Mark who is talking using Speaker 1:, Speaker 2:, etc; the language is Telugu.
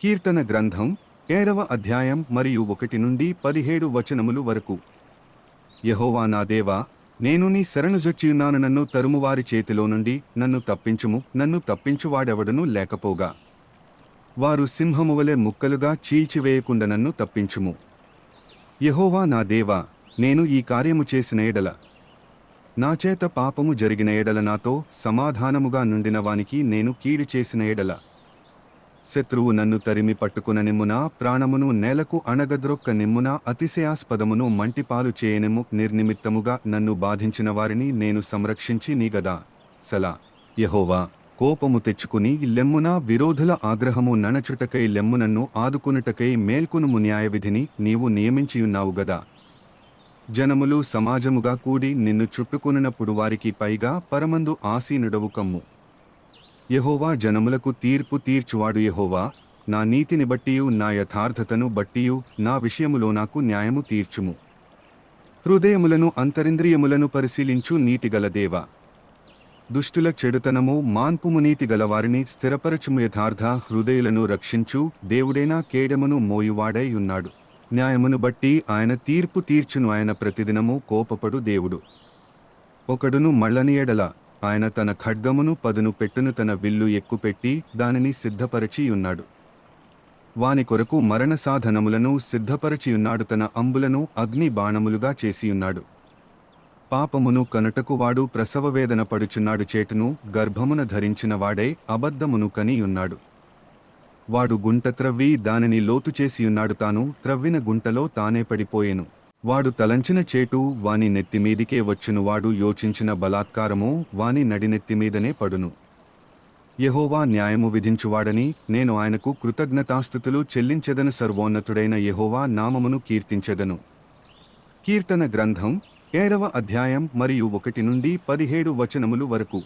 Speaker 1: కీర్తన గ్రంథం ఏడవ అధ్యాయం మరియు ఒకటి నుండి పదిహేడు వచనములు వరకు. యహోవా నా దేవా నేను నీ శరణుజొచ్చియున్నాను నన్ను తరుమువారి చేతిలో నుండి నన్ను తప్పించుము నన్ను తప్పించువాడెవడను లేకపోగా. వారు సింహము వలె ముక్కలుగా చీల్చివేయకుండా నన్ను తప్పించుము. యహోవా నా దేవా నేను ఈ కార్యము చేసిన ఎడల నా చేత పాపము జరిగిన ఎడల నాతో సమాధానముగా నుండిన వానికి నేను కీడు చేసిన ఎడల. శత్రువు నన్ను తరిమి పట్టుకున నిమ్మున ప్రాణమును నేలకు అణగద్రొక్క నిమ్మున అతిశయాస్పదమును మంటిపాలు చేయనిమ్ము నిర్నిమిత్తముగా నన్ను బాధించిన వారిని నేను సంరక్షించి నీగదా సలా. యహోవా కోపము తెచ్చుకుని లెమ్మున విరోధుల ఆగ్రహము నణచుటకై లెమ్మునన్ను ఆదుకునుటకై మేల్కొనుము న్యాయవిధిని నీవు నియమించియున్నావు గదా. జనములు సమాజముగా కూడి నిన్ను చుట్టుకొనినప్పుడు వారికి పైగా పరమందు ఆసీనుడవు కమ్ము. యహోవా జనములకు తీర్పు తీర్చువాడు యహోవా. నా నీతిని బట్టియు నా యథార్థతను బట్టియు నా విషయములో నాకు న్యాయము తీర్చుము. హృదయములను అంతరింద్రియములను పరిశీలించు నీతిగల దేవా. దుష్టుల చెడుతనము మాన్పుము నీతి గలవారిని స్థిరపరచుము యథార్థ హృదయులను రక్షించు దేవుడైనా కేడమును మోయువాడై ఉన్నాడు. న్యాయమును బట్టి ఆయన తీర్పు తీర్చును ఆయన ప్రతిదినము కోపపడు దేవుడు. ఒకడును మళ్ళని ఎడల ఆయన తన ఖడ్గమును పదును పెట్టును తన విల్లు ఎక్కుపెట్టి దానిని సిద్ధపరచియున్నాడు. వాని కొరకు మరణ సాధనములను సిద్ధపరచియున్నాడు. తన అంబులను అగ్ని బాణములుగా చేసియున్నాడు. పాపమును కనుటకు వాడు ప్రసవ వేదన పడుచున్నాడు. చేటును గర్భమున ధరించిన వాడే అబద్ధమును కనియున్నాడు. వాడు గుంట త్రవ్వి దానిని లోతు చేసియున్నాడు. తాను త్రవ్విన గుంటలో తానే పడిపోయెను. వాడు తలంచిన చేటు వాని నెత్తిమీదికే వచ్చినవాడు యోచించిన బలాత్కారము వాని నడినెత్తిమీదనే పడును. యహోవా న్యాయము విధించువాడని నేను ఆయనకు కృతజ్ఞతాస్థుతులు చెల్లించెదను సర్వోన్నతుడైన యహోవా నామమును కీర్తించెదను. కీర్తన గ్రంథం ఏడవ అధ్యాయం మరియు ఒకటి నుండి పదిహేడు వచనములు వరకు.